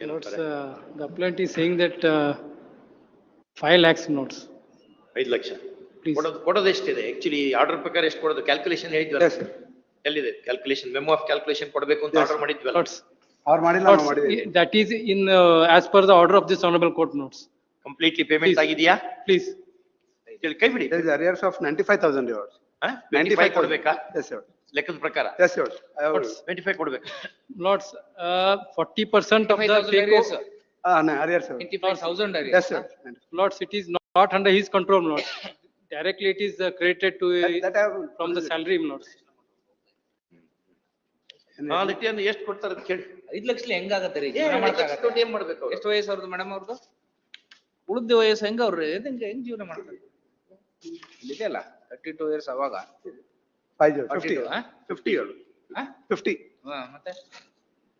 Notes, uh, the appellant is saying that uh, five lakhs notes, ಐದು lakhs. please. ಕೊಡೋದು ಕೊಡೋದು ಎಷ್ಟಿದೆ actually order ಪ್ರಕಾರ ಎಷ್ಟು ಕೊಡೋದು ಕ್ಯಾಲ್ಕುಲೇಷನ್ ಹೇಳಿದ್ವಲ್ಲ Yes, sir. ಎಲ್ಲಿದೆ ಕ್ಯಾಲ್ಕುಲೇಷನ್ ಮೆಮೋ ಆಫ್ ಕ್ಯಾಲ್ಕುಲೇಷನ್ ಕೊಡಬೇಕು ಅಂತ Yes. ಆರ್ಡರ್ ಮಾಡಿದ್ವಲ್ಲ Notes, ಅವ್ರು ಮಾಡಿಲ್ಲ ನಾವು notes, ಮಾಡಿದ್ವಿ i- that is in, uh, as per the order of this honorable court notes. Completely payment, Please. ಆಗಿದೆಯಾ Please, ಹೇಳಿ ಕೈ ಬಿಡಿ There is arrears of ninety-five thousand euros. Twenty five ಕೊಡ್ಬೇಕಾ Yes, sir. ಲೆಕ್ಕದ ಪ್ರಕಾರ. Twenty not hundred is control ನೋಡ್ directly it is the to from the salary ನಾಲ್ಟಿ ಅಂದ್ರೆ ಎಷ್ಟ್ ಕೊಡ್ತಾರ ಕೇಳಿ. ಐದ್ ಲಕ್ಷದಲ್ಲಿ ಹೆಂಗ್ ಆಗತ್ತೆ ರೀ ಎಸ್ಟ್ ವಯಸ್ಸ ಅವ್ರದ್ದು ಮೇಡಮ್ ಅವ್ರದು ಉಳ್ದ ವಯಸ್ಸು ಹೆಂಗ್ ಅವ್ರೇ? ಹಿಂಗ ಹೆಂಗ್ ಜೀವನ ಮಾಡ್ತಾರೆ? ಇದೆ ತರ್ಟಿ ಟು ಇಯರ್ಸ್ ಅವಾಗ. ಮತ್ತೆ?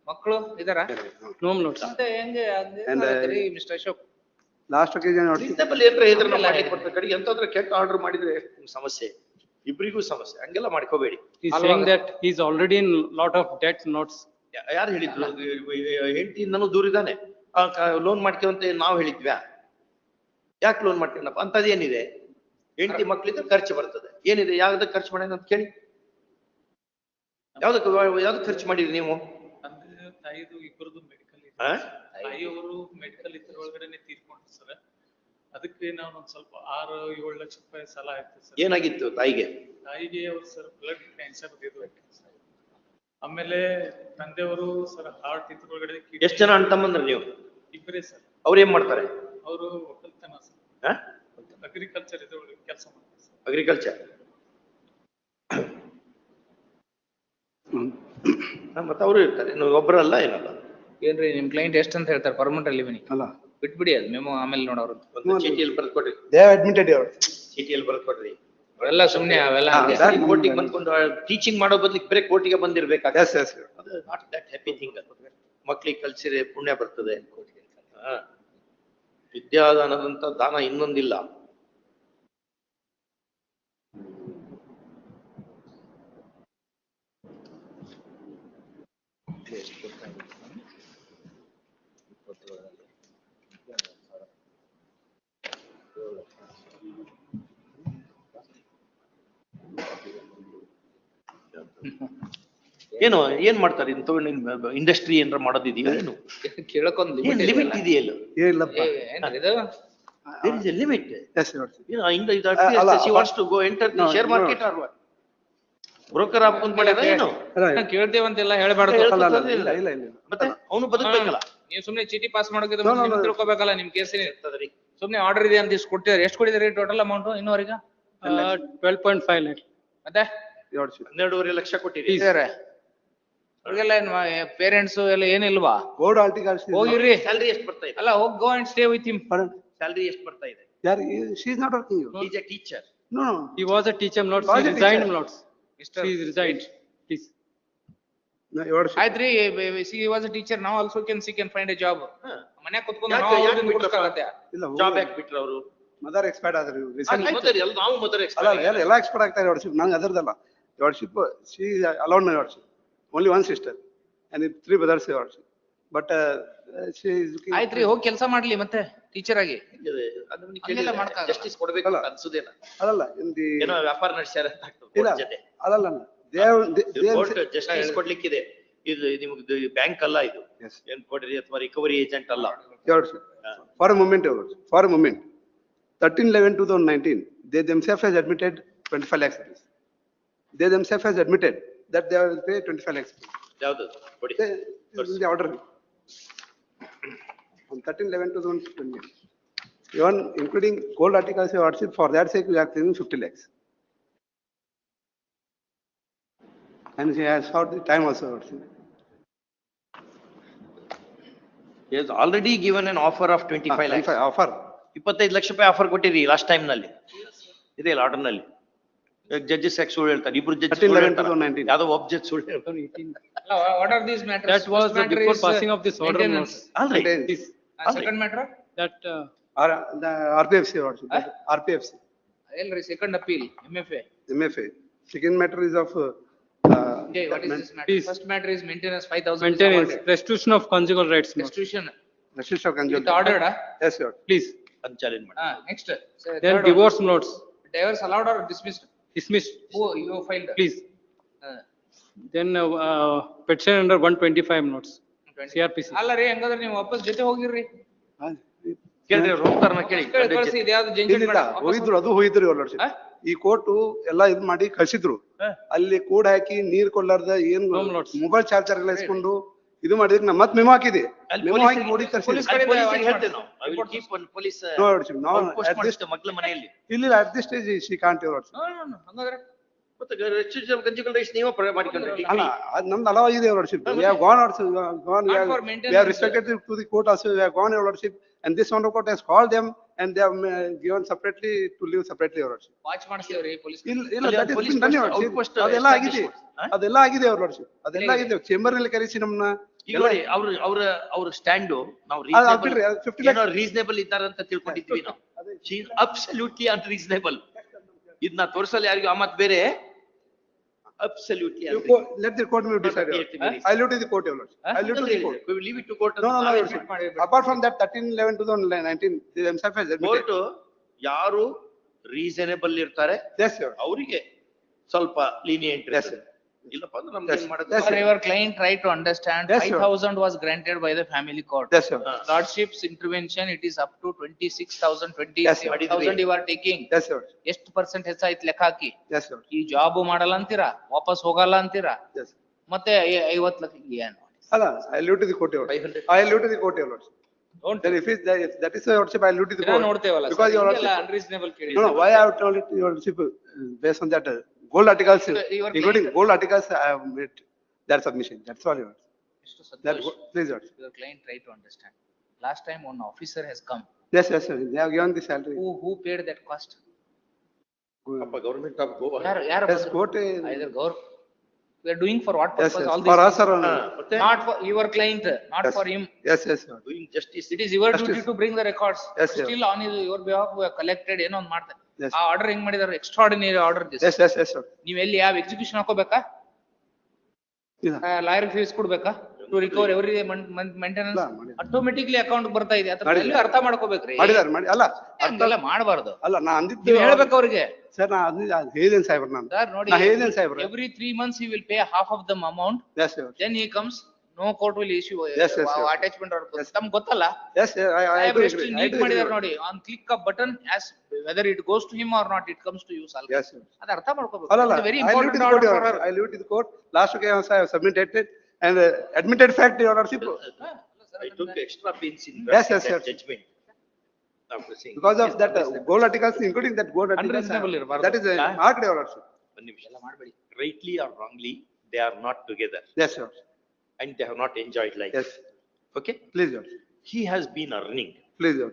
ಮಕ್ಕಳು ಇದಾರ Lords. ಮತ್ತೆ ಹೆಂಗೆ mister Ashok Last occasion, what- reasonable ಏನ್ರ ಇದ್ರ ಮಾಡ್ಲಿಕ್ಕೆ ಬರ್ತದೆ ಕಡೆಗೆ ಎಂತಾದ್ರ ಕೆಟ್ಟ ಆರ್ಡರ್ ಮಾಡಿದ್ರೆ ಸಮಸ್ಯೆ. ಇಬ್ರಿಗೂ ಸಮಸ್ಯೆ. ಹಂಗೆಲ್ಲ ಮಾಡ್ಕೋಬೇಡಿ. Already in lot of debt notes. ಯಾ- ಯಾರು ಹೇಳಿದ್ರು ಹೆಂಡತಿಯಿಂದನೂ ದೂರ ಇದ್ದಾನೆ. ಲೋನ್ ಮಾಡ್ಕೊಂತ ನಾವ್ ಹೇಳಿದ್ವ್ಯಾ? ಯಾಕೆ ಲೋನ್ ಮಾಡ್ತೀನಪ್ಪ ಅಂತದೇನಿದೆ ಹೆಂಡತಿ ಮಕ್ಳಿದ್ರೆ ಖರ್ಚು ಬರ್ತದೆ. ಏನಿದೆ? ಯಾವ್ದಕ್ಕೆ ಖರ್ಚು ಮಾಡಿದ ಅಂತ ಕೇಳಿ. ಯಾವ್ದಕ್ಕೆ ಯಾವ್ದಕ್ಕೆ ಖರ್ಚು ಮಾಡಿದ್ರಿ ನೀವು? ತಾಯಿದು ಇಬ್ಬರದು ಮೆಡಿಕಲ್? ತಾಯಿಯವರು ಮೆಡಿಕಲ್ ಇದ್ರೊಳಗಡೆನೆ ತೀರ್ಕೊಂಡ್ರು ಸರ್. ಅದಕ್ಕೆ ನಾವು ಒಂದ್ ಸ್ವಲ್ಪ ಆರು ಏಳು ಲಕ್ಷ ರೂಪಾಯಿ ಸಾಲ ಆಯ್ತು ಸರ್. ಏನಾಗಿತ್ತು ತಾಯಿಗೆ? ತಾಯಿಗೆ ಅವ್ರು ಸರ್ ಬ್ಲಡ್ ಕ್ಯಾನ್ಸರ್ ಇದು ಸರ್ ಆಮೇಲೆ ತಂದೆಯವರು ಸರ್ ಹಾರ್ಟ್ ಇದ್ರೊಳಗಡೆ ಒಳಗಡೆ ಎಷ್ಟು ಜನ ಅಣ್ಣ ತಮ್ಮಂದ್ರೆ ನೀವು? ಇಬ್ಬರೇ ಸರ್. ಅವ್ರು ಏನ್ ಮಾಡ್ತಾರೆ? ಅವರು ಒಕ್ಕಲ್ತನ ಸರ್. ಅಗ್ರಿಕಲ್ಚರ್ ಇದ್ರೊಳಗೆ ಕೆಲಸ ಮಾಡ್ತೀವಿ ಸರ್. ಅಗ್ರಿಕಲ್ಚರ್ ಮತ್ತೆ ಅವರು ಇರ್ತಾರೆ. ನೀವು ಒಬ್ಬರಲ್ಲ ಏನಲ್ಲ. ಏನ್ರಿ ನಿಮ್ ಕ್ಲೈಂಟ್ ಎಷ್ಟ್ ಅಂತ ಹೇಳ್ತಾರೆ ಪರ್ಮನೆಂಟ್ ಬನ್ನಿ. ಅಲ್ಲ. ಬಿಟ್ಬಿಡಿ ಅದು ಮೆಮೋ ಆಮೇಲೆ ನೋಡೋರು ಒಂದು ಚೀಟಿಯಲ್ಲಿ ಬರ್ದ್ ಕೊಡ್ರಿ They ಅಡ್ಮಿಟೆಡ್ admitted ಚೀಟಿಯಲ್ಲಿ ಬರ್ದ್ ಕೊಡ್ರಿ ಅವೆಲ್ಲ ಸುಮ್ನೆ ಅವೆಲ್ಲ ಹಂಗೆ. that- ಕೋರ್ಟಿಗೆ ಬಂದ್ಕೊಂಡು ಟೀಚಿಂಗ್ ಮಾಡೋ ಬದ್ಲಿಕ್ ಬರೀ ಕೋರ್ಟಿಗೆ ಬಂದಿರ್ಬೇಕಾಗ ಎಸ್ ಎಸ್. ಅದು ನಾಟ್ ದಟ್ ಹ್ಯಾಪಿ ಥಿಂಗ್ ಮಕ್ಳಿಗೆ ಕಲ್ಸಿರೆ ಪುಣ್ಯ ಬರ್ತದೆ. ಹಾ. ವಿದ್ಯಾದಾನದಂತ ದಾನ ಇನ್ನೊಂದಿಲ್ಲ. ಏನು ಏನ್ ಮಾಡ್ತಾರೆ ಇಂತ ಇಂಡಸ್ಟ್ರಿ ಏನಾರ ಮಾಡೋದಿದೆಯಾ ಏನು ಕೇಳಕ್ಕೊಂದ್ ಲಿಮಿಟ್ ಇದೆಯಲ್ಲ? There is a limit? Broker ಮಾಡ್ಯಾರ ಏನು? ಕೇಳ್ತೇವಂತೆಲ್ಲ ಹೇಳ್ಬಾರ್ದು ಇಲ್ಲ, ಇಲ್ಲ. ಮತ್ತೆ ಅವನು ಬದುಕಬೇಕಲ್ಲ ನೀವು ಸುಮ್ನೆ ಚೀಟಿ ಪಾಸ್ ಮಾಡೋಕೆ. ತಿಳ್ಕೊಬೇಕಲ್ಲ ನಿಮ್ ಕೇಸಿನ ಇರ್ತದ್ರಿ. ಸುಮ್ನೆ ಆರ್ಡರ್ ಇದೆ ಅಂತ ಇಷ್ಟು ಕೊಟ್ಟಿದ್ದಾರೆ ಎಷ್ಟು ಕೊಟ್ಟಿದ್ದಾರೆ ಟೋಟಲ್ ಅಮೌಂಟ್ ಇನ್ನೂವರೆಗೆ ಟ್ವೆಲ್ ಪಾಯಿಂಟ್ ಫೈವ್ ಲ್ಯಾಕ್. ಮತ್ತೆ. ಹನ್ನೆರಡೂವರೆ ಲಕ್ಷ ಕೊಟ್ಟಿರಿ. ಅವ್ರಿಗೆಲ್ಲ ಏನ್ ಪೇರೆಂಟ್ಸ್ ಎಲ್ಲ ಏನಿಲ್ವಾ ಬೋರ್ಡ್ ಆಲ್ಟಿಕಲ್ಸ್ ಹೋಗಿರ್ರಿ ಸ್ಯಾಲ್ರಿ ಎಷ್ಟು ಬರ್ತಾ ಇದೆ? ಅಲ್ಲ ಹೋಗ್ go and stay with him salary ಎಷ್ಟು ಬರ್ತಾ ಇದೆ? ಯಾರ್ she is not working you is a teacher no no he. Teacher. Was He a resigned, teacher. Lords. Mister- He resigned, please. No, yours. ಆಯ್ತ್ರಿ ಸಿ ವಾಸ್ ಎ ಟೀಚರ್ ನಾವು also can she can find a job ಹಾ. ಮನ್ಯಾಗ ಕುತ್ಕೊಂಡು ನಾವು ಯಾಕೆ. ಇಲ್ಲ, Job ಯಾಕ್ ಬಿಟ್ರು ಅವರು? ಮದರ್ ಎಕ್ಸ್ಪರ್ಟ್ ಆದ್ರಿ ಅಲ್ಲಿ ರೀಸೆಂಟ್ ಎಲ್ಲ ನಾವು ಮದರ್ ಎಕ್ಸ್ಪರ್ಟ್ ಅಲ್ಲ ಎಲ್ಲ ಎಕ್ಸ್ಪರ್ಟ್ ಆಗ್ತಾರೆ ವಾಟ್ಶಿಪ್ ನಂಗೆ ಅದರದಲ್ಲ worship she allowed my only one sister and three brothers but ಆಯ್ತ್ರಿ ಹೋಗಿ ಕೆಲಸ ಮಾಡ್ಲಿ ಮತ್ತೆ ಟೀಚರ್ ಆಗಿ. ಹಂಗೆಲ್ಲ ಮಾಡಕ್ಕಾಗಲ್ಲ. ಕೊಡ್ಬೇಕು. ಅಂತ ಅನ್ಸುದೇನ? ಅದಲ್ಲ ದಿ ಏನೋ ವ್ಯಾಪಾರ ನಡೆಸ್ಯಾರ ಅಂತ ಆಗ್ತದೆ ಇಲ್ಲ court ಜೊತೆ. ಅದಲ್ಲ ದೇವ್ ಕೋರ್ಟ್ ಜಸ್ಟಿಸ್ ಕೊಡ್ಲಿಕ್ಕಿದೆ. ಇದು ನಿಮ್ಗೆ ಬ್ಯಾಂಕ್ ಅಲ್ಲ ಇದು. Yes. ಏನ್ ಕೊಡ್ರಿ ಅಥವಾ ರಿಕವರಿ ಏಜೆಂಟ್ ಅಲ್ಲ? For a moment for a moment thirteen eleven two thousand nineteen they themselves has admitted twenty five lakhs rupees. They themselves has admitted that they will pay twenty five lakhs ಯಾವ್ದು ಕೊಡಿ They, this is the order. On thirteen eleven two thousand twenty. Even including gold articles of hardship, for that sake, we are claiming fifty lakhs. And she has sought the time also hardship. has already given an offer of twenty five lakhs Offer. ಇಪ್ಪತ್ತೈದು ಲಕ್ಷ ರೂಪಾಯಿ offer ಕೊಟ್ಟಿರಿ last time ನಲ್ಲಿ ಇದೆ ಇಲ್ಲ order ನಲ್ಲಿ judges ಯಾಕೆ ಸುಳ್ಳು ಹೇಳ್ತಾರೆ ಇಬ್ರು ಜಡ್ಜ್ 13, 11, 2019. ಯಾವ್ದೋ ಒಬ್ಬ ಜಡ್ಜ್ ಸುಳ್ಳು ಹೇಳ್ತಾರೆ what are these matters That was before passing of this order, Lords. ಅಲ್ರಿ Please, second matter that, uh, Or the RPFC hardship, RPFC, ಎಲ್ರಿ second appeal M F A MFA. Second matter is of uh, uh, Okay, what is this matter? Please. First matter is maintenance, five thousand. Maintenance, restitution of conjugal rights, my lord. Restitution, Restriction of conjugal. it ordered, ah? Yes, your lordship. please. ಅದ್ challenge ಮಾಡಿ Ah, next. So, Then third one. divorce notes, Divorce allowed or dismissed? Who you filed? please. Ah, Then uh, uh, petition under one twenty-five notes, 20. CRPC. ಅಲ್ಲ ರೀ ಹಂಗಾದ್ರೆ ನೀವು ವಾಪಸ್ ಜೊತೆ ಹೋಗಿರ್ರಿ ಹಾ, ಕೇಳ್ರಿ ಅವ್ರು ಕೇಳಿ ಕಳ್ಸಿ, ಇದ್ಯಾವ್ದು ಹೋಗಿದ್ರು ಅದು ಹೋಗಿದ್ರು lordship. ಈ ಕೋರ್ಟು ಎಲ್ಲಾ ಇದ್ ಮಾಡಿ ಕಳ್ಸಿದ್ರು ಅಲ್ಲಿ ಕೂಡ ಹಾಕಿ ನೀರ್ ಕೊಡ್ಲಾರ್ದ ಏನ್ ಮೊಬೈಲ್ ಚಾರ್ಜರ್ ಎಲ್ಲ ಇಸ್ಕೊಂಡು ಇದು ಮಾಡಿದ್ರೆ ನಮ್ಮත් ಮೆಮೊ ಹಾಕಿದೆ. ಇಲ್ಲ ಮತ್ತೆ ಅಲವಾಗಿದೆ court has gone have and this one court call them and they have uh, given separately to live separately your lordship. Watch ಮಾಡಿಸ್ತೀವ್ರಿ police ಇಲ್ಲ lordship. ಅದೆಲ್ಲ ಆಗಿದೆ? ಅದೆಲ್ಲ ಆಗಿದೆ ಅವ್ರ lordship. ಅದೆಲ್ಲ ಆಗಿದೆ. ಚೇಂಬರ್ನಲ್ಲಿ ಕರೆಸಿ ನಮ್ಮನ್ನ ಈಗ ನೋಡಿ ಅವ್ರ ಅವ್ರ ಅವ್ರ ಸ್ಟ್ಯಾಂಡ್ ನಾವು ರೀಸನೇಬಲ್ ಅದು ಅಂತ ಅದು 50 ಏನೋ ರೀಸನೇಬಲ್ ಇದ್ದಾರಂತ ತಿಳ್ಕೊಂಡಿದ್ವಿ ನಾವು. ಅಬ್ಸಲ್ಯೂಟ್ಲಿ ಅನ್ರೀಸನೇಬಲ್ ಇದನ್ನ ತೋರ್ಸಲ್ಲ ಯಾರಿಗೂ ಆ ಮತ್ ಬೇರೆ. Absolutely You go, let the court will decide. your Not lordship. very- I leave to the court, your lordship. I leave to the court. We will leave it to court. No, no, no, your lordship. Apart from that, thirteen eleven two thousand nineteen, they themselves has admitted. Court ಯಾರು reasonable ಇರ್ತಾರೆ Yes, your, ಅವರಿಗೆ ಸ್ವಲ್ಪ lenient Yes, sir. ಇಲ್ಲಪ್ಪ ಅಂದ್ರೆ ನಮ್ಗೆ ಏನ್ ಮಾಡೋದು your client tried to understand, Yes, five sir. thousand was granted by the family court. yes, your, Lordship's intervention, it is up to twenty-six thousand, Yes, twenty-seven thousand you are taking. yes, your, ಎಷ್ಟು percent ಹೆಚ್ಚಾಯ್ತು ಲೆಕ್ಕ ಹಾಕಿ yes, your, ಈ job ಮಾಡಲ್ಲ ಅಂತೀರಾ ವಾಪಸ್ ಹೋಗಲ್ಲ ಅಂತೀರಾ yes. ಮತ್ತೆ ಐ- ಐವತ್ ಲಕ್ಷ ಏನು ಅಲ್ಲ, lordship. 500. I leave to the court, your lordship. Don't- Then if it, if that is your lordship, I leave the ದಿನ court. ನೋಡ್ತೇವಲ್ಲ Because your lordship, ಅನ್ರೀಸನೇಬಲ್ ಕೇಳಿ no, no, why I have told it your lordship, uh, based on that, uh, gold articles, Your- your including client- gold articles, I have made their submission, that's all, your lordship. ಎಷ್ಟು That, Santhosh. go- please, your lordship. Your client try to understand. Last time one officer has come. Yes, yes, sir, they have given the salary. Who, who paid that cost? ಅಪ್ಪ government of Goa ಯಾರು, ಯಾರು Yes, ಬಂದ್ರು? court, uh, Either gov, we are doing for what yes, purpose yes, all for this? us, sir, ಹಾ, only. ಮತ್ತೆ Not for your client, not Yes. for him. yes, yes, sir. Doing justice It is your Justice. duty to bring the records. Yes, sir. Still on his, your behalf, we have collected ಏನೋ ಒಂದ್ ಮಾಡ್ತಾರೆ. Yes. ಆ order ಹೆಂಗ್ ಮಾಡಿದಾರೆ extraordinary order yes, yes, sir. ನೀವ್ ಎಲ್ಲಿ ಯಾವ execution ಹಾಕೋಬೇಕಾ? ಇಲ್ಲ. ಲಾಯರ್ ಫೀಸ್ ಕೊಡ್ಬೇಕಾ? ಟು ರಿಕವರ್ ಎವ್ರಿ ಮೇಂಟೆನೆನ್ಸ್ ಮಾಡಿ. ಆಟೋಮೆಟಿಕ್ಲಿ ಅಕೌಂಟ್ ಬರ್ತಾ ಇದೆ. ಅದ್ರ ಮಾಡಿದ್ದಾರೆ. value ಅರ್ಥ ಮಾಡ್ಕೋಬೇಕ್ರಿ. ಮಾಡಿದಾರೆ ಮಾಡಿ ಅಲ್ಲ ಹಂಗೆಲ್ಲ ಮಾಡಬಾರ್ದು. ಅಲ್ಲ ನಾ ಅಂದಿದ್ದು ನೀವ್ ಹೇಳ್ಬೇಕು ಅವ್ರಿಗೆ. ಸರ್ ನಾ ಅಂದಿದ್ದು ಅದ್ ಸಾಹೇಬ್ರ ನಾನು ಸರ್ ನೋಡಿ. ನಾ ಸಾಹೇಬ್ರ every three months you will pay half of the amount yes Then comes comes, no court will issue Yes, yes, yes. attachment or ತಮ್ಗ್ ಗೊತ್ತಲ್ಲ? ಎಸ್ ಐ ಐ ಸಾಹೇಬ್ರು ಎಷ್ಟು ನೀಟ್ ಮಾಡಿದಾರೆ ನೋಡಿ on click a button as whether it goes to him or not it comes to you shall yes ಅದ ಅರ್ಥ ಮಾಡ್ಕೋಬೇಕು ಅಲ್ಲ ಅಲ್ಲ very I leave to important court order for I leave to court ಲಾಸ್ಟ್ಗೆ I have submitted and uh, admitted fact your lordship I took extra pains in Yes, yes, sir. Judgment after seeing because of that uh, gold articles including that gold articles Unreasonable uh, ಇರ್ಬಾರ್ದು. that is uh, marked your lordship ಒಂದ್ ನಿಮಿಷ rightly or wrongly they are not together yes sir and they have not enjoyed life yes okay please your he has been earning please your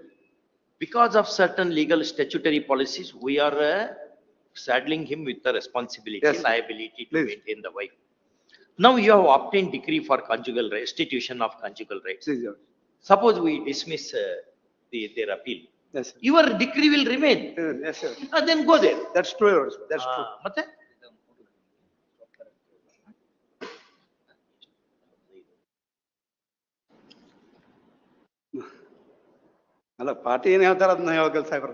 because of certain legal statutory policies we are uh, saddling him with the responsibility Yes. liability to Please. maintain the wife now you have obtained decree for conjugal restitution of conjugal rights please your suppose we dismiss uh, the their appeal yes sir your decree will remain Uh, yes sir Uh, then go there that's true your lordship that's true ಆ, ಮತ್ತೆ ಅಲ್ಲ party ಏನ್ ಹೇಳ್ತಾರ ಅದನ್ನ ಯಾವ ಸಾಹೇಬ್ರ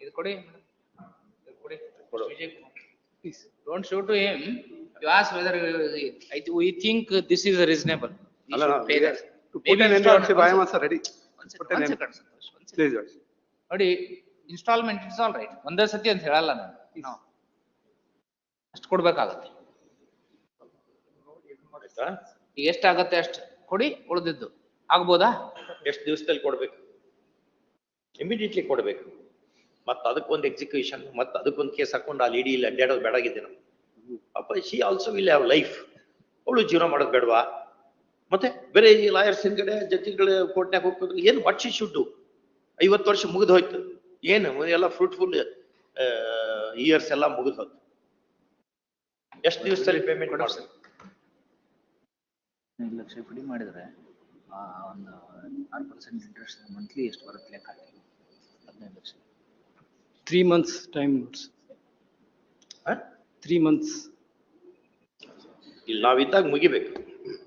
ಇದು ಕೊಡಿ ಇದು ಕೊಡಿ. Vijay please don't show to him you as whether I we think this is reasonable ಅಲ್ಲ to put an end lordship I am also ready. put an end. please. ನೋಡಿ ಇನ್ಸ್ಟಾಲ್ಮೆಂಟ್ ಇಟ್ಸ್ ಆಲ್ ರೈಟ್ ಒಂದೇ ಸತಿ ಅಂತ ಹೇಳಲ್ಲ ನಾನು. ನಾವು ಅಷ್ಟು ಕೊಡ್ಬೇಕಾಗತ್ತೆ. ಈಗ ಎಷ್ಟಾಗತ್ತೆ ಅಷ್ಟು? ಕೊಡಿ ಉಳಿದಿದ್ದು. ಆಗ್ಬೋದಾ? ಎಷ್ಟು ದಿವಸದಲ್ಲಿ ಕೊಡ್ಬೇಕು? ಇಮಿಡಿಯೇಟ್ಲಿ ಕೊಡ್ಬೇಕು. ಮತ್ತೆ ಅದಕ್ಕೊಂದು ಎಕ್ಸಿಕ್ಯೂಷನ್ ಮತ್ತೆ ಅದಕ್ಕೊಂದು ಕೇಸ್ ಹಾಕೊಂಡು ಅಲ್ಲಿ ಇಡೀ ಇಲ್ಲಿ ಅಡ್ಡಾಡೋದು ಬೇಡಾಗಿದೆ ಅಪ್ಪ she also will have life ಅವಳು ಜೀವನ ಮಾಡೋದು ಬೇಡವಾ? ಮತ್ತೆ ಬೇರೆ ಈ ಲಾಯರ್ಸ್ ಹಿಂದ್ಗಡೆ ಜಡ್ಜಿಗಳ ಕೋರ್ಟ್ನಾಗ ಹೋಗ್ಬೇಕು ಏನು ವಾಟ್ ಶಿ ಶುಡ್ ಐವತ್ತು ವರ್ಷ ಮುಗಿದು ಹೋಯ್ತು. ಏನು, ಎಲ್ಲ ಫ್ರೂಟ್ಫುಲ್ ಇಯರ್ಸ್ ಎಲ್ಲ ಮುಗಿದು ಹೋಯ್ತು. ಎಷ್ಟು ದಿವಸದಲ್ಲಿ ಪೇಮೆಂಟ್ ಮಾಡ್ಬೇಕು? ಐದು ಲಕ್ಷ ಎಫ್ ಡಿ ಮಾಡಿದ್ರೆ ಆ ಒಂದು ಆರು ಪರ್ಸೆಂಟ್ ಇಂಟ್ರೆಸ್ಟ್ ಮಂತ್ಲಿ ಎಷ್ಟು ಬರುತ್ತೆ ಲೆಕ್ಕ ಹಾಕಿ ಹದಿನೈದು lakh three months time three months. ಇಲ್ಲಿ ನಾವಿದ್ದಾಗ ಮುಗಿಬೇಕು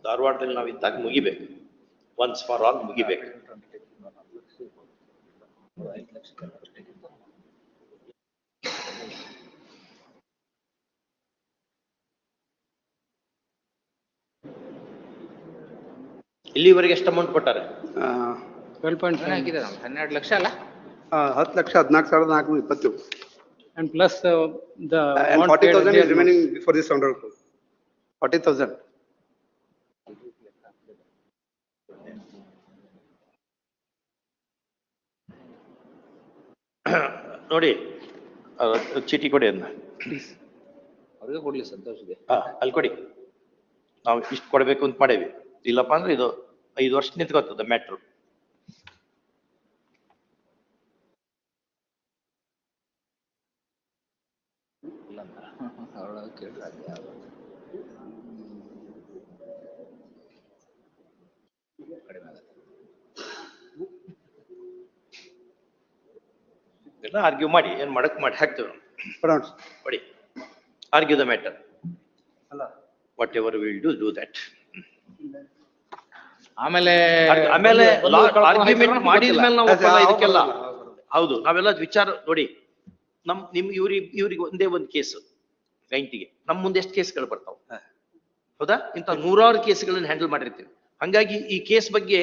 ಧಾರವಾಡದಲ್ಲಿ ನಾವಿದ್ದಾಗ ಮುಗಿಬೇಕು ಒನ್ಸ್ ಫಾರ್ ಆಲ್ ಮುಗಿಬೇಕು ಇಲ್ಲಿವರೆಗೆ ಎಷ್ಟು ಅಮೌಂಟ್ ಕೊಟ್ಟಾರೆ. ನಮ್ಗೆ ಹನ್ನೆರಡು ಲಕ್ಷ ಅಲ್ಲ? ಆ, ಹತ್ತು ಲಕ್ಷ ಹದಿನಾಲ್ಕು ಸಾವಿರದ ನಾಲ್ಕುನೂರ ಇಪ್ಪತ್ತು And plus uh, the. And amount forty paid thousand earlier. is remaining this. Forty thousand. ನೋಡಿ ಚೀಟಿ ಕೊಡಿ ಅದನ್ನ ಅವ್ರಿಗೆ ಕೊಡ್ಲಿ ಸಂತೋಷಿಗೆ ಹಾ ಅಲ್ಲಿ ಕೊಡಿ. ನಾವು ಇಷ್ಟು ಕೊಡಬೇಕು ಅಂತ ಮಾಡೇವಿ. ಇಲ್ಲಪ್ಪ ಅಂದ್ರೆ ಇದು ಐದು ವರ್ಷ ನಿಂತ್ಕೋತದ ಮ್ಯಾಟ್ರು ಇಲ್ಲ ಅವಳ ಕೇಳಿದ್ರೆ ಅದು ಯಾವ್ದು? ಕಡಿಮೆ ಆಗುತ್ತೆ ಎಲ್ಲ ಆರ್ಗ್ಯೂ ಮಾಡಿ ಏನ್ ಮಾಡಕ್ ಮಾಡಿ ಹಾಕ್ತೇವೆ ನಾವು. Pronounce. ಕೊಡಿ ಆರ್ಗ್ಯೂ ದ ಮ್ಯಾಟರ್ ಅಲ್ಲ. Whatever will do do that ಆಮೇಲೆ ಆಮೇಲೆ ಮಾಡಿದ ಮೇಲೆ ನಾವು ಇದಕ್ಕೆಲ್ಲ. ಹೌದು, ನಾವೆಲ್ಲ ವಿಚಾರ ನೋಡಿ ನಮ್ ನಿಮ್ ಇವ್ರಿಗೆ ಇವ್ರಿಗೆ ಒಂದೇ ಒಂದು ಕೇಸ್ ಕ್ಲೈಂಟಿಗೆ ನಮ್ ಮುಂದೆ ಎಷ್ಟು ಕೇಸ್ಗಳು ಬರ್ತಾವ. ಹೌದಾ? ಇಂತ ನೂರಾರು ಕೇಸ್ಗಳನ್ನ ಹ್ಯಾಂಡಲ್ ಮಾಡಿರ್ತೀವಿ. ಹಂಗಾಗಿ ಈ ಕೇಸ್ ಬಗ್ಗೆ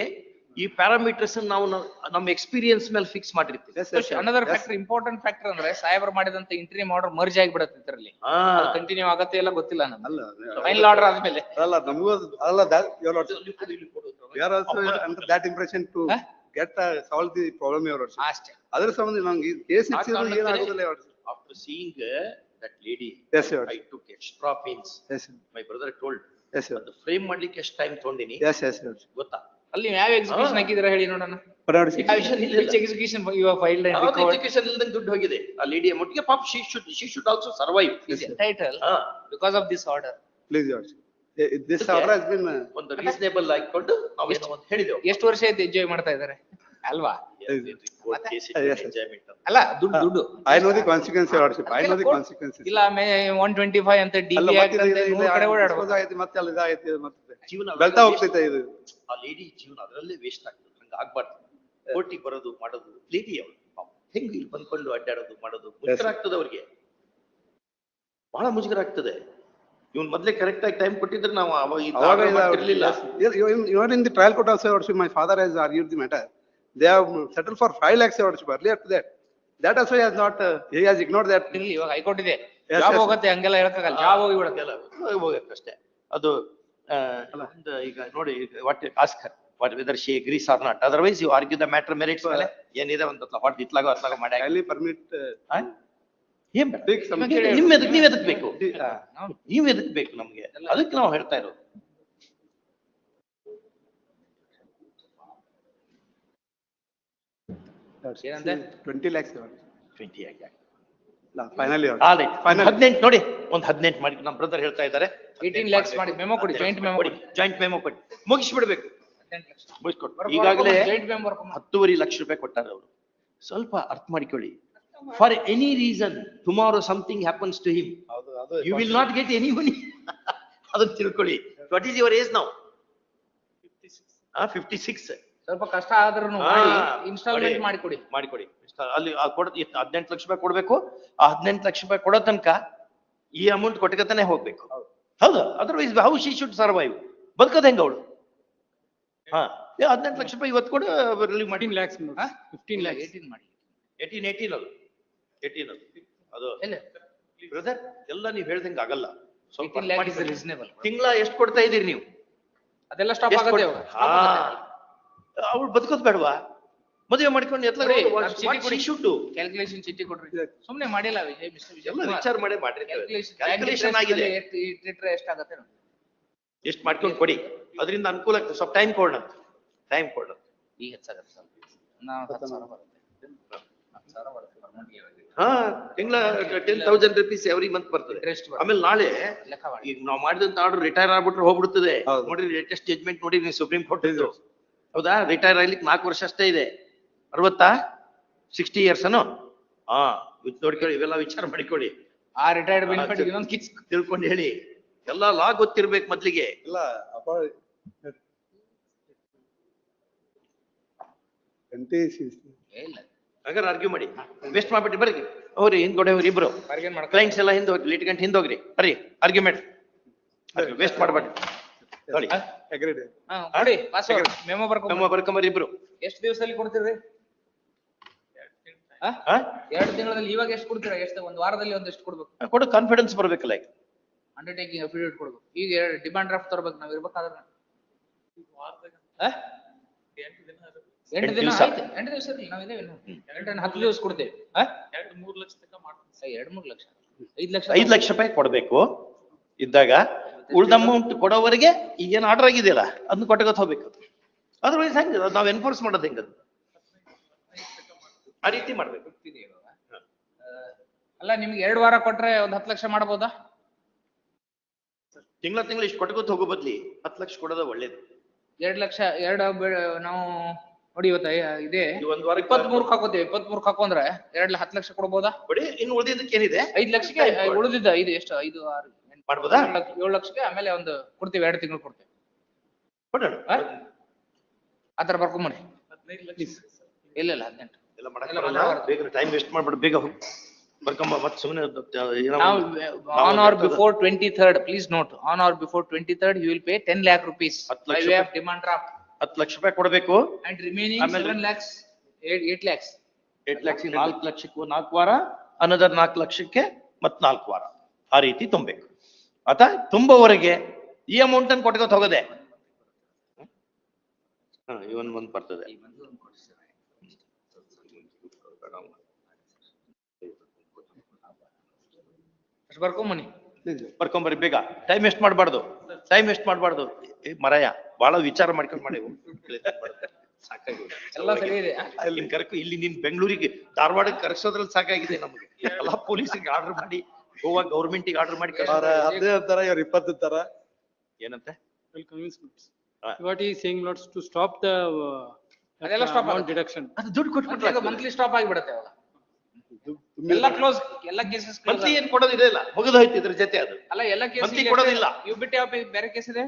ಈ ಪ್ಯಾರಾಮೀಟರ್ಸ್ ನಾವು ನಮ್ಮ ಎಕ್ಸ್ಪೀರಿಯನ್ಸ್ ಮೇಲೆ ಫಿಕ್ಸ್ ಮಾಡಿರ್ತೀವಿ. ಅನದರ್ ಫ್ಯಾಕ್ಟರ್ ಇಂಪಾರ್ಟೆಂಟ್ ಫ್ಯಾಕ್ಟರ್ ಅಂದ್ರೆ ಸಾಯಬರ್ ಮಾಡಿದಂತ ಇಂಟ್ರಿ ಆರ್ಡರ್ ಮರ್ಜ್ ಆಗಿಬಿಡತ್ತೆ ಇದರಲ್ಲಿ. ಹಾ. ಕಂಟಿನ್ಯೂ ಆಗತ್ತೆ ಇಲ್ಲ ಗೊತ್ತಿಲ್ಲ ನಮ್ಗೆ. ಅಲ್ಲ. ಫೈನಲ್ ಆರ್ಡರ್ ಆದ್ಮೇಲೆ. ಅಲ್ಲ, ನಮಗೂ ಅಲ್ಲ, impression to Huh? get, uh, solve the problem, ಅಷ್ಟೇ. ಅದ್ರ ಸಂಬಂಧ ನಂಗೆ ಈ case ಏನಾಗುದಿಲ್ಲ, after seeing that lady yes I. Took extra pains yes sir. My brother told yes sir. Frame ಮಾಡ್ಲಿಕ್ಕೆ ಎಷ್ಟು ಟೈಮ್ ತಗೊಂಡಿನಿ? ಎಸ್ ಯೆಸ್ your ಗೊತ್ತಾ? ಅಲ್ಲಿ ಯಾವ ಎಕ್ಸಿಕ್ಯೂಷನ್ ಹಾಕಿದ್ರೆ ಹೇಳಿ ನೋಡೋಣ. ಎಕ್ಸಿಕ್ಯೂಷನ್ ಫೈಲ್ ಎಜುಕೇಶನ್ ಇಲ್ದಂಗೆ ದುಡ್ಡು ಹೋಗಿದೆ. ಆ ಲೇಡಿ ಅಮೌಂಟ್ಗೆ ಪಾಪ she should she should also survive title because of this order please your this has been, uh, ಒಂದು ರೀಸನೇಬಲ್ ಆಗಿಕೊಂಡು ನಾವು ಒಂದು ಹೇಳಿದೆವು. ಎಷ್ಟು ವರ್ಷ ಆಯ್ತು ಎಂಜಾಯ್ ಮಾಡ್ತಾ ಇದಾರೆ ಅಲ್ವಾ? ಅಲ್ಲ ದುಡ್ಡು ದುಡ್ಡು. I know the consequence your worship. I know the ಅದಕ್ಕೆಲ್ಲ ಇಲ್ಲ ಮೇ ಒನ್ ಟ್ವೆಂಟಿ ಫೈವ್ ಅಂತ ಡಿ ಬಿ ಇದು- ನೂರು ಕಡೆ ಇದು ಓಡಾಡ್ಬೇಕು ಮತ್ತೆ ಅಲ್ಲಿ ಇದಾಗೈತೆ, ಮತ್ತೆ. ಜೀವನ ಬೆಳ್ತಾ ಹೋಗ್ತೈತೆ ಇದು. ಆ ಲೇಡಿ ಜೀವನ ಅದರಲ್ಲೇ ವೇಸ್ಟ್ ಆಗ್ತದೆ. ಹಂಗ ಆಗ್ಬಾರ್ದು. ಕೋರ್ಟಿಗೆ ಬರೋದು ಮಾಡೋದು ಲೇಡಿ ಅವರು. ಹೆಂಗ್ ಇಲ್ಲಿ ಬಂದ್ಕೊಂಡು ಅಡ್ಡಾಡೋದು ಮಾಡೋದು? ಮುಜುಗರ ಆಗ್ತದೆ ಅವ್ರಿಗೆ. ಬಹಳ ಮುಜುಗರ ಆಗ್ತದೆ. ಇವನ್ ಮೊದ್ಲೇ ಕರೆಕ್ಟ್ ಆಗಿ ಟೈಮ್ ಕೊಟ್ಟಿದ್ರೆ ನಾವು ಅವಾಗ ಈ ಅವಾಗ ತರ ಇಲ್ಲ, ಮಾಡ್ತಿರ್ಲಿಲ್ಲ yes. Yes, my father has the the court They have settled for 5 lakhs, your worship, earlier to that. That also he has not, uh, he has ignored that. ಇರ್ಲಿ ಇವಾಗ ಹೈಕೋರ್ಟ್ ಇದೆ Yes, ಜಾಬ್ yes. ಹೋಗತ್ತೆ ಹಂಗೆಲ್ಲ ಹೇಳಕ್ಕಾಗಲ್ಲ job ಹೋಗಿ ಬಿಡತ್ತೆ ಎಲ್ಲ ಹೋಗಕ್ಕಷ್ಟೇ ಅದು ಆ, ಒಂದು ಈಗ ನೋಡಿ what what what whether she agrees or not otherwise you argue the matter merits ಮೇಲೆ ಏನಿದೆ ಒಂದು ವಾಟ್ ಇತ್ಲಾಗೋ ಅತ್ಲಾಗೋ ಮಾಡಿ Kindly permit, uh, ಏನ್ ಬೇಡ? take some. ನಿಮ್- ನಿಮ್ ಎದಕ್ ನೀವ್ ಎದಕ್ ಬೇಕು Uh, ನಾವು ನೀವ್ ಎದಕ್ ಬೇಕು ನಮ್ಗೆ ಅದಕ್ಕೆ ನಾವು ಹೇಳ್ತಾ ಇರೋದು worship. Twenty Finally, your all ಹದಿನೆಂಟು ನೋಡಿ ಒಂದ್ ಹದಿನೆಂಟು ಮಾಡಿ ನಮ್ಮ ಬ್ರದರ್ ಹೇಳ್ತಾ ಇದ್ದಾರೆ. 18 lakhs ಮಾಡಿ, memo ಕೊಡಿ, joint memo ಕೊಡಿ. ಜಾಯಿಂಟ್ ಮೆಮೋ ಕೊಡಿ. ಮುಗಿಸ್ಬಿಡ್ಬೇಕು. ಮುಗಿಸ್ಕೊಟ್ಟು. ಈಗಾಗಲೇ ಹತ್ತುವರೆ ಲಕ್ಷ ರೂಪಾಯಿ ಕೊಟ್ಟಾರ ಅವರು. ಸ್ವಲ್ಪ ಅರ್ಥ ಮಾಡಿಕೊಳ್ಳಿ. For any reason tomorrow something happens to him ಅದು you will not get any money ಅದನ್ನ ತಿಳ್ಕೊಳ್ಳಿ. ವಾಟ್ ಈಸ್ ಯುವರ್ ಏಜ್ ನಾವು ಫಿಫ್ಟಿ ಸಿಕ್ಸ್ ಸ್ವಲ್ಪ ಕಷ್ಟ ಆದ್ರೂ ಮಾಡಿ ಇನ್ಸ್ಟಾಲ್ಮೆಂಟ್ ಮಾಡಿಕೊಡಿ ಮಾಡಿ ಕೊಡಿ ಮಾಡಿಕೊಡಿ. ಇಷ್ಟ- ಅಲ್ಲಿ ಆ ಕೊಡ ಹದಿನೆಂಟು ಲಕ್ಷ ರೂಪಾಯಿ ಕೊಡ್ಬೇಕು. ಆ ಹದಿನೆಂಟು ಲಕ್ಷ ರೂಪಾಯಿ ಕೊಡೋ ತನಕ ಈ ಅಮೌಂಟ್ ಕೊಟ್ಕತಾನೆ ಹೋಗ್ಬೇಕು. ಹೌದು. Otherwise how she should survive ಬದುಕದ ಹೆಂಗ ಅವಳು? ಹಾ ಹದಿನೆಂಟು ಲಕ್ಷ ರೂಪಾಯಿ ಇವತ್ತು ಕೊಡು ರಿಲೀವ್ ಮಾಡಿ. Lakhs fifteen lac. 18 ಮಾಡಿ. ಏಯ್ಟೀನ್ ಏಯ್ಟೀನ್ ಅದು. ಏಯ್ಟೀನ್ ಅದು. ಅದು. ಬ್ರದರ್ ಎಲ್ಲ ನೀವು ಹೇಳ್ದಂಗ ಆಗಲ್ಲ. ಸ್ವಲ್ಪ 18 lakh is reasonable. ತಿಂಗಳ ಎಷ್ಟು ಕೊಡ್ತಾ ಇದೀರಿ ನೀವು? ಅದೆಲ್ಲ ಸ್ಟಾಪ್ ಆಗುತ್ತೆ ಆಗತ್ತೆ ಹಾ ಅವಳು ಬದುಕೋದ್ ಬೇಡವಾ? ಮದುವೆ ಮಾಡ್ಕೊಂಡು ಎತ್ಲ ಕೊಡಿ, ನಾನ್ ಕೊಡಿ. ಕ್ಯಾಲ್ಕುಲೇಷನ್ ಚೀಟಿ ಕೊಡ್ರಿ. ಸುಮ್ನೆ ಮಾಡಿಲ್ಲ ವಿಜಯ್ ಮಿಸ್ಟರ್ ವಿಜಯ್. ಎಲ್ಲ ವಿಚಾರ ಮಾಡೇ ಮಾಡ್ರಿ ಕ್ಯಾಲ್ಕುಲೇಷನ್ ಆಗಿದೆ. ಇಟ್ಟಿಟ್ರೆ ಎಷ್ಟಾಗತ್ತೆ ನೋಡಿ. ಎಷ್ಟು ಮಾಡ್ಕೊಂಡು ಕೊಡಿ. ಅದರಿಂದ ಅನುಕೂಲ ಆಗ್ತದೆ. ಸ್ವಲ್ಪ ಟೈಮ್ ಕೊಡೋಣ ಟೈಮ್ ಕೊಡೋಣ. ಈಗ ಹೆಚ್ಚಾಗತ್ತೆ ಸ್ವಲ್ಪ ನಾವು ಹತ್ತು ಸಾವಿರ ಬರುತ್ತೆ. ಹತ್ತು ಸಾವಿರ ಬರುತ್ತೆ ಹಾ ತಿಂಗಳ ten thousand rupees every month ಬರ್ತದೆ. ಬರುತ್ತೆ. ಆಮೇಲೆ ನಾಳೆ ಲೆಕ್ಕ ಮಾಡಿ. ಈಗ ನಾವು ಮಾಡಿದಂತ ಆರ್ಡರ್ ರಿಟೈರ್ ಆಗ್ಬಿಟ್ರೆ ಹೋಗ್ಬಿಡ್ತದೆ. ನೋಡಿ ಲೇಟೆಸ್ಟ್ ಜಜ್ಮೆಂಟ್ ನೋಡಿ ನೀವು ಸುಪ್ರೀಂ ಕೋರ್ಟ್ ಇದ್ದು ಹೌದಾ? ರಿಟೈರ್ ಆಗ್ಲಿಕ್ಕೆ ನಾಲ್ಕು ವರ್ಷ ಅಷ್ಟೇ ಇದೆ. ಅರವತ್ತಾ? ಸಿಕ್ಸ್ಟಿ ಇಯರ್ಸ್ ಅನು ಹಾ ನೋಡ್ಕೊಳ್ಳಿ ಇವೆಲ್ಲ ವಿಚಾರ ಮಾಡಿಕೊಳ್ಳಿ. ಆ ರಿಟೈರ್ಡ್ ಬೆನಿಫಿಟ್ ಇನ್ನೊಂದು ಕಿಚ್ ತಿಳ್ಕೊಂಡು ಹೇಳಿ. ಎಲ್ಲ ಲಾ ಗೊತ್ತಿರ್ಬೇಕು ಮೊದ್ಲಿಗೆ. ಇಲ್ಲ ಹಾಗಾದ್ರೆ ಆರ್ಗ್ಯೂ ಮಾಡಿ. ವೇಸ್ಟ್ ಮಾಡ್ಬಿಟ್ಟು ಬರ್ರಿ. ಹೋಗ್ರಿ ಹಿಂದ್ಗಡೆ ಹೋಗ್ರಿ ಇಬ್ರು. ಕ್ಲೈಂಟ್ಸ್ ಎಲ್ಲ ಹಿಂದೆ ಲಿಟಿಗಂಟ್ ಹಿಂದೆ ಹೋಗ್ರಿ. ಬರ್ರಿ ಆರ್ಗ್ಯುಮೆಂಟ್ ವೇಸ್ಟ್ ಮಾಡ್ಬೇಡಿ ನೋಡಿ. ಅಗ್ರೀಡ್ ಹಾ ಕೊಡಿ ಪಾಸ್ವರ್ಡ್ ಮೆಮೋ ಬರ್ಕೊ ನಮ್ಮ ಬರ್ಕೊಂಬರ್ರಿ ಇಬ್ರು. ಎಷ್ಟು ದಿವಸದಲ್ಲಿ ಕೊಡ್ತೀರಿ? ಹಾ ಹಾ ಎರಡು ತಿಂಗಳಲ್ಲಿ ಇವಾಗ ಎಷ್ಟು ಕೊಡ್ತೀರಾ? ಎಷ್ಟು ಒಂದು ವಾರದಲ್ಲಿ ಒಂದೆಷ್ಟು ಕೊಡ್ಬೇಕು? ಕೊಡು ಕಾನ್ಫಿಡೆನ್ಸ್ ಬರ್ಬೇಕಲ್ಲ ಈಗ. ಅಂಡರ್ಟೇಕಿಂಗ್ ಅಫಿಡೇವಿಟ್ ಕೊಡ್ಬೇಕು. ಈಗ ಎರಡು ಡಿಮಾಂಡ್ ಡ್ರಾಫ್ಟ್ ತರ್ಬೇಕು ನಾವ್ ಇರ್ಬೇಕಾದ್ರೆ? ಎಂಟು ದಿನ. ಆಯ್ತು. ಎಂಟು ದಿವಸ ನಾವ್ ಇದೇವೆ ದಿನ ಹತ್ತು ದಿವಸ ಕೊಡ್ತೇವೆ. ಹಾ ಎರಡು ಮೂರ್ ಲಕ್ಷ ತನಕ ಮಾಡ್ತೀನಿ ಏ, ಎರಡ್ ಮೂರ್ ಲಕ್ಷ. ಐದ್ ಲಕ್ಷ ಐದ್ ಲಕ್ಷ ರೂಪಾಯಿ ಕೊಡ್ಬೇಕು. ಇದ್ದಾಗ ಉಳ್ದ ಅಮೌಂಟ್ ಕೊಡೋವರೆಗೆ ಈಗೇನು ಆರ್ಡರ್ ಆಗಿದೆಯಲ್ಲ ಅದನ್ನ ಕೊಟ್ಟಗತ್ ಹೋಗ್ಬೇಕು. ಅದ್ರವೈಸ್ ಹೆಂಗ ನಾವ್ ಎನ್ಫೋರ್ಸ್ ಮಾಡೋದು ಹೆಂಗದು ಆ ರೀತಿ ಮಾಡ್ಬೇಕು. ಅಲ್ಲ ನಿಮ್ಗೆ ಎರಡು ವಾರ ಕೊಟ್ರೆ ಒಂದ್ ಹತ್ತು ಲಕ್ಷ ಮಾಡ್ಬೋದಾ? ತಿಂಗಳ ತಿಂಗಳ ಇಷ್ಟು ಕೊಟ್ಟಗತ್ ಹೋಗೋ ಬದ್ಲಿ ಹತ್ತು ಲಕ್ಷ ಕೊಡೋದು ಒಳ್ಳೇದು. ಎರಡ್ ಲಕ್ಷ ಎರಡು ನಾವು ನೋಡಿ ಇವತ್ತ ಇದೆ. ಒಂದ್ ವಾರ ಇಪ್ಪತ್ತ್ ಮೂರ್ಕ್ ಹಾಕೋತೀವಿ ಇಪ್ಪತ್ತ್ ಮೂರ್ಕ್ ಹಾಕೊಂಡ್ರೆ ಎರಡ್ ಹತ್ತು ಲಕ್ಷ ಕೊಡ್ಬೋದಾ? ಕೊಡಿ ಇನ್ನು ಉಳಿದಿದ್ದಕ್ಕೆ ಏನಿದೆ ಐದ್ ಲಕ್ಷಕ್ಕೆ ಉಳಿದಿದ್ದ ಐದು ಎಷ್ಟು ಐದು ಆರು. ಮಾಡ್ಬೋದಾ? ಏಳು ಲಕ್ಷ- ಲಕ್ಷಕ್ಕೆ ಆಮೇಲೆ ಒಂದು ಕೊಡ್ತೀವಿ ಎರಡು ತಿಂಗಳು ಕೊಡ್ತೀವಿ. ಕೊಡೋಣ. ಆ? ಥರ ಲಕ್ಷ. ಇಲ್ಲ ಇಲ್ಲ ಹದಿನೆಂಟು. ಎಲ್ಲ ಮಾಡಕ್ ಎಲ್ಲ ಬರಲ್ಲ. ಮಾಡಕ್ ಬೇಗ ಟೈಮ್ ವೇಸ್ಟ್ ಮಾಡ್ಬಿಡು ಬೇಗ ಹೋಗಿ. ಬರ್ಕೊಂಬ ಮತ್ತೆ ಸುಮ್ಮನೆ on on before twenty third please note on or before twenty third you will pay ten lakh rupees of ರೂಪಾಯಿ. ಹತ್ತು ಲಕ್ಷ ರೂಪಾಯಿ ಕೊಡಬೇಕು. ಅಂಡ್ ರಿಮೈನಿಂಗ್ ಆಮೇಲೆ- ಲ್ಯಾಕ್ಸ್ ಏಟ್ ಲ್ಯಾಕ್ಸ್ ಏಟ್ ಲ್ಯಾಕ್ಸ್ ನಾಲ್ಕು ಲಕ್ಷಕ್ಕೂ ನಾಲ್ಕು ವಾರ ಅನದರ್ ನಾಲ್ಕು ಲಕ್ಷಕ್ಕೆ ಮತ್ ನಾಲ್ಕು ವಾರ. ಆ ರೀತಿ ತುಂಬಬೇಕು. ಆತ ತುಂಬವರೆಗೆ ಈ ಅಮೌಂಟ್ ಅನ್ನು ಕೊಟ್ಕೊತ ಹೋಗದೆ. ಇವನ್ ಒಂದ್ ಬರ್ತದೆ. ಅಷ್ಟ್ ಬರ್ಕೊಂಬನಿ. ಬರ್ಕೊಂಬರಿ ಬೇಗ. ಟೈಮ್ ವೇಸ್ಟ್ ಮಾಡಬಾರ್ದು. ಟೈಮ್ ವೇಸ್ಟ್ ಮಾಡಬಾರ್ದು. ಮರಯ ಬಹಳ ವಿಚಾರ ಮಾಡ್ಕೊಂಡು ಮಾಡಿ. ಸಾಕಾಗಿದೆ. ಎಲ್ಲ ಸರಿ ಇದೆ. ಇಲ್ಲಿ ನಿನ್ ಇಲ್ಲಿ ನೀನ್ ಬೆಂಗಳೂರಿಗೆ ಧಾರವಾಡಕ್ಕೆ ಕರೆಸೋದ್ರಲ್ಲಿ ಸಾಕಾಗಿದೆ ನಮ್ಗೆ. ಎಲ್ಲಾ ಪೊಲೀಸಿಗೆ ಆರ್ಡರ್ ಮಾಡಿ. ಗೋವಾ ಗೌರ್ಮೆಂಟಿಗೆ ಆರ್ಡರ್ ಮಾಡಿ. ಅವ್ರ ಹದಿನೈದು ತರ ಇವ್ರ ಇಪ್ಪತ್ತು ತರ ಏನಂತೆ Will convince what Ah. What he is saying not to stop the uh, ಅದೆಲ್ಲ stop amount ಆಗುತ್ತೆ. deduction. ಅದು ದುಡ್ಡು ಕೊಟ್ಬಿಟ್ರೆ ಮಂತ್ಲಿ ಸ್ಟಾಪ್ ಆಗಿಬಿಡುತ್ತೆ ಅವಾಗ. ಎಲ್ಲ ಕ್ಲೋಸ್, ಎಲ್ಲ ಕೇಸಸ್ ಮಂತ್ಲಿ ಏನ್ ಕೊಡೋದಿದೆ ಇಲ್ಲ ಮುಗಿದೋಯ್ತು ಇದ್ರ ಜೊತೆ ಅದು ಅಲ್ಲ ಎಲ್ಲ monthly ಕೇಸ್ ಕೊಡೋದಿಲ್ಲ. ಯು ಬಿಟ್ಟು ಯಾವ ಬೇರೆ ಕೇಸ್ ಇದೆ?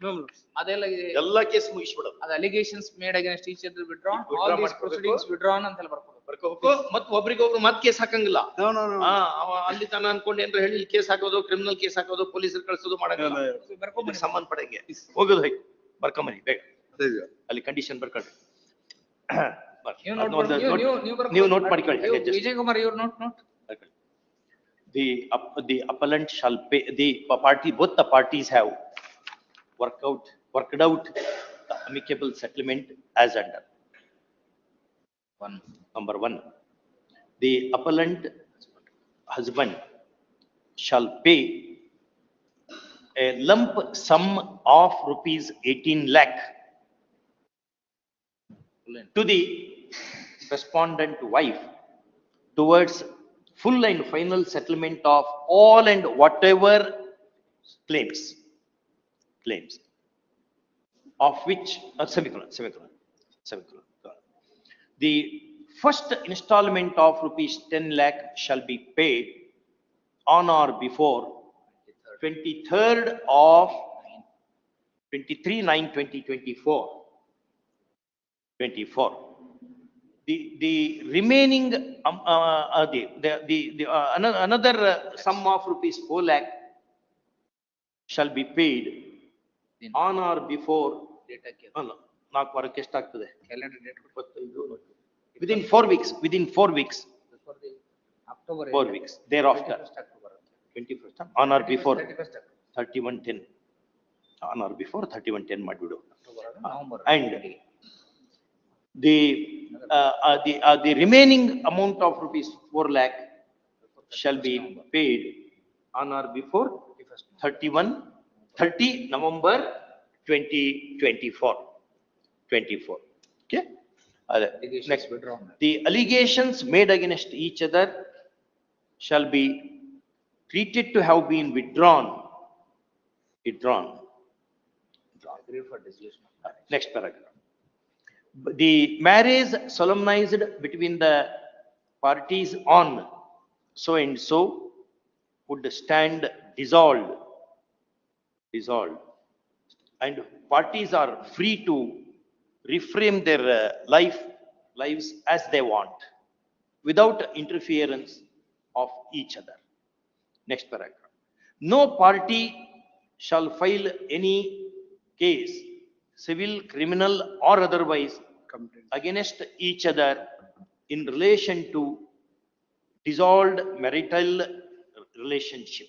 No, no. ಅದೆಲ್ಲ. ಎಲ್ಲಾ ಕೇಸ್ ಮುಗಿಸ್ಬಿಡೋದು ಅದ allegations made against withdrawn Withdraw all these ಮಾಡ್ಕೊಬೇಕು. ಪ್ರೊಸೀಡಿಂಗ್ಸ್ ವಿಡ್ರಾನ್ ಅಂತ ಬರ್ಕೊಬೇಕು. ಮತ್ ಒಬ್ರಿಗೊಬ್ರು ಮತ್ ಕೇಸ್ ಹಾಕಂಗಿಲ್ಲ No, no, no. ಆ ಅವ ಅಲ್ಲಿ ತನ ಅನ್ಕೊಂಡು ಏನ್ರ ಹೇಳಿ ಕೇಸ್ ಹಾಕೋದು ಕ್ರಿಮಿನಲ್ ಕೇಸ್ ಹಾಕೋದು ಪೊಲೀಸರು ಕಳ್ಸೋದು ಮಾಡಂಗಿಲ್ಲ ಬರ್ಕೊಂಬರಿ ಇದಕ್ಕೆ ಸಂಬಂಧಪಟ್ಟಂಗೆ ಹೋಗೋದು ಹೋಯ್ತು ಬರ್ಕೊಂಬನಿ ಬೇಗ ಅದೇ ಅಲ್ಲಿ ಕಂಡೀಷನ್ ಬರ್ಕೊಳ್ರಿ. ನೀವು ಒಂದು ನೀವು ನೀವು ನೀವು ಬರ್ಕೊಳ್ಳಿ. ನೀವು ನೋಟ್ ಮಾಡ್ಕೊಳ್ಳಿ ನೀವು ಹಾಗೆ just ವಿಜಯ್ ಕುಮಾರ್ ಇವ್ರು note note the The the the appellant shall pay, the party, both the parties have worked out, worked out the amicable settlement as under. One Number one, the appellant husband shall pay a lump sum of rupees eighteen lakh to the respondent wife towards full and final settlement of all and whatever claims, claims, of which, uh, semicolon, semicolon, semicolon. The first installment of rupees ten lakh shall be paid on or before twenty-third of twenty-three nine twenty twenty-four. Twenty-four. The, the remaining, um, uh, uh, the, the, the, the, uh, ano- another uh, sum of rupees four lakh shall be paid on or before ನಾಲ್ಕು ವಾರಕ್ಕೆ ಎಷ್ಟಾಗ್ತದೆ calendar date ಇಪ್ಪತ್ತೈದು within four weeks within four weeks October four weeks thereafter twenty first on or before thirty one ten on or before thirty one ten ಮಾಡಿಬಿಡು and the the the remaining amount of rupees four lakh shall be paid on or before thirty one 30 November 2024. 24. Okay. Next. The allegations made against each other shall be treated to have been withdrawn. Withdrawn. Next paragraph. The marriage solemnized between the parties on so and so would stand dissolved dissolved. And parties are free to reframe their uh, life, lives as they want, without interference of each other. Next paragraph. No party shall file any case, civil, criminal, or otherwise, against each other in relation to dissolved marital relationship.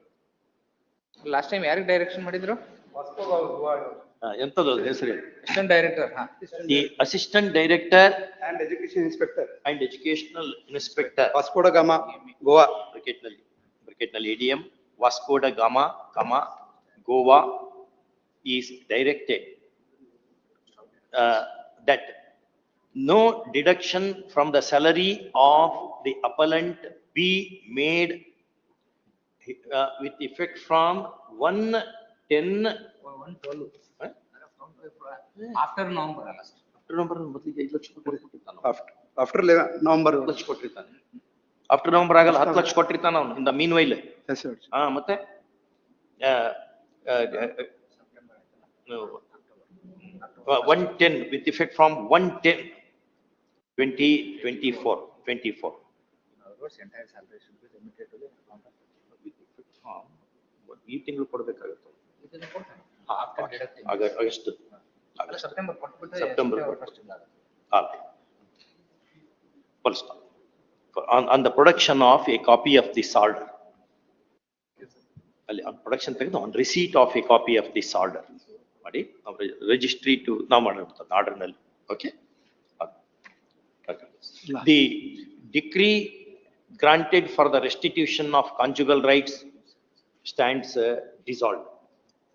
Last time ಯಾರಿಗೆ direction ಮಾಡಿದ್ರು? ಎಂತದ ಹೆಸರು assistant director assistant director and education inspector and educational inspector Vasco da Gama Goa ಬ್ರಿಕೆಟ್ನಲ್ಲಿ ಬ್ರಿಕೆಟ್ನಲ್ಲಿ ADM Vasco da Gama cum Goa is directed that no deduction from the salary of the appellant be made uh, with effect from one ten, One twelve. Huh? After November ಅಲ್ಲ sir. November ಮೊದಲಿಗೆ ಐದು ಲಕ್ಷ ಕೊಟ್ಟಿರ್ತಾನೆ After, after eleven, November. ಹತ್ತು ಲಕ್ಷ ಕೊಟ್ಟಿರ್ತಾನೆ after November ಆಗಲ್ಲ ಹತ್ತು ಲಕ್ಷ ಕೊಟ್ಟಿರ್ತಾನ ಅವನು ಇಂದ ಮೀನ್ ವೈಲ್ Yes, sir. ಹಾ ಮತ್ತೆ one ten with effect from one ten twenty twenty four twenty four In other words, entire salary should be remitted to the account of. ಈ ತಿಂಗಳು ಕೊಡ್ಬೇಕಾಗುತ್ತೆ It is important. After deducting. ಆಗ- August ಅಲ್ಲ, September ಕೊಟ್ಬಿಟ್ರೆ September September first ಇಲ್ಲ. Full stop. On, on the production of a copy of this order. ಅಲ್ಲಿ on production ತೆಗೆದು on receipt of a copy of this order. ಮಾಡಿ registry to ನಾವು ಮಾಡಿರ್ತದೆ ಆರ್ಡರ್ನಲ್ಲಿ okay the decree granted for the restitution of conjugal rights stands uh, dissolved.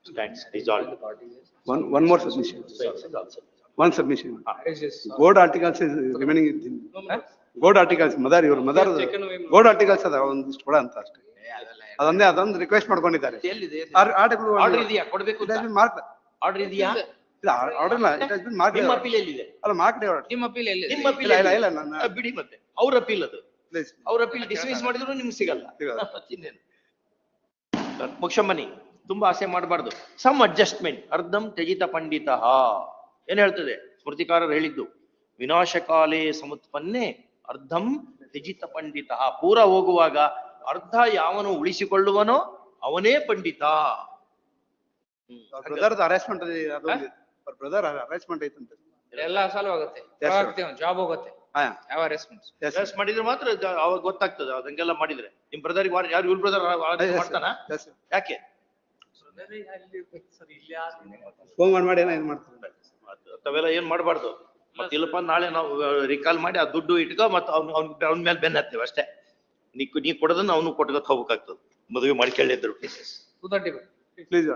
Stands dissolved. One, one more submission. Also. One submission. Ah. this, uh, Gold articles is remaining. in- Gold articles, ಇವ್ರ taken away. articles ಅದ ಒಂದಿಷ್ಟು ಕೊಡ ಅಂತ ಅಷ್ಟೇ. ಅದೊಂದೇ ಅದೊಂದು request ಮಾಡ್ಕೊಂಡಿದ್ದಾರೆ. ಎಲ್ಲಿದೆ ಆರ್ಡರ್ ಇದೆಯಾ ಕೊಡ್ಬೇಕು It has been marked. Order ಇದೆಯಾ ಇಲ್ಲ, ಆರ್ಡರ್ ಇಲ್ಲ, it has been marked. ನಿಮ್ಮ ಅಪೀಲ್ ಎಲ್ಲಿದೆ ಅಲ್ಲ, marked order. ನಿಮ್ಮ ಅಪೀಲ್ ಎಲ್ಲಿದೆ? ನಿಮ್ಮ ಅಪೀಲ್ ಇಲ್ಲ, ಇಲ್ಲ, ಇಲ್ಲ, ನನ್ನ- ಬಿಡಿ ಮತ್ತೆ ಅವ್ರ ಅಪೀಲ್ ಅದು. ಅವ್ರ ಅಪೀಲ್ ಡಿಸ್ಮಿಸ್ ಮಾಡಿದ್ರು ನಿಮ್ಗೆ ಸಿಗಲ್ಲ ಸಿಗಲ್ಲ. ಮುಕ್ಷಮ್ಮನಿ ತುಂಬಾ ಆಸೆ ಮಾಡಬಾರ್ದು. Some adjustment. ಅರ್ಧಂ ತ್ಯಜಿತ ಪಂಡಿತ. ಏನ್ ಹೇಳ್ತದೆ? ಸ್ಮೃತಿಕಾರರು ಹೇಳಿದ್ದು ವಿನಾಶಕಾಲೇ ಸಮತ್ಪನ್ನೆ ಅರ್ಧಂ ತ್ಯಜಿತ ಪಂಡಿತ. ಪೂರ ಹೋಗುವಾಗ ಅರ್ಧ ಯಾವನು ಉಳಿಸಿಕೊಳ್ಳುವನೋ ಅವನೇ ಪಂಡಿತ. ಅರೆಸ್ಟ್ಮೆಂಟ್ brother harassment ಐತಂತೆ. ಎಲ್ಲ ಸಾಲ್ವ್ ಆಗುತ್ತೆ. ಜಾಬ್ ಹೋಗುತ್ತೆ. ಹಾ, ಯಾವ ರೆಸ್ಪಾನ್ಸ್? ಎಸ್. ಮಾಡಿದ್ರೆ ಮಾತ್ರ ಅವಾಗ ಗೊತ್ತಾಗ್ತದೆ. ಅದಂಗೆಲ್ಲ ಮಾಡಿದ್ರೆ. ನಿಮ್ ಬ್ರದರ್ ಯಾರು ಇವ್ರ ಬ್ರದರ್. ಮಾಡ್ತಾನ. ಯಾಕೆ? ಫೋನ್ ಮಾಡಿ ಮಾಡಿ ಏನೋ ಇದು ಮಾಡ್ತಾರೆ. ತಾವೆಲ್ಲ ಏನ್ ಮಾಡಬಾರ್ದು? ಮತ್ತೆ ಇಲ್ಲಪ್ಪ ನಾಳೆ ನಾವು ರಿಕಾಲ್ ಮಾಡಿ ಆ ದುಡ್ಡು ಇಟ್ಕೊ ಮತ್ತೆ ಅವ್ನ ಅವ್ನ ಅವ್ನ ಮೇಲೆ ಬೆನ್ನ ಹತ್ತೇವೆ ಅಷ್ಟೇ. ನೀ ನೀ ಕೊಡೋದನ್ನ ಅವನು ಕೊಟ್ಕೊತ ಹೋಗ್ಬೇಕಾಗ್ತದೆ. ಮದುವೆ ಮಾಡ್ಕೊಳ್ಳಿದ್ರು ಪ್ಲೀಸ್ ಪ್ಲೀಸ್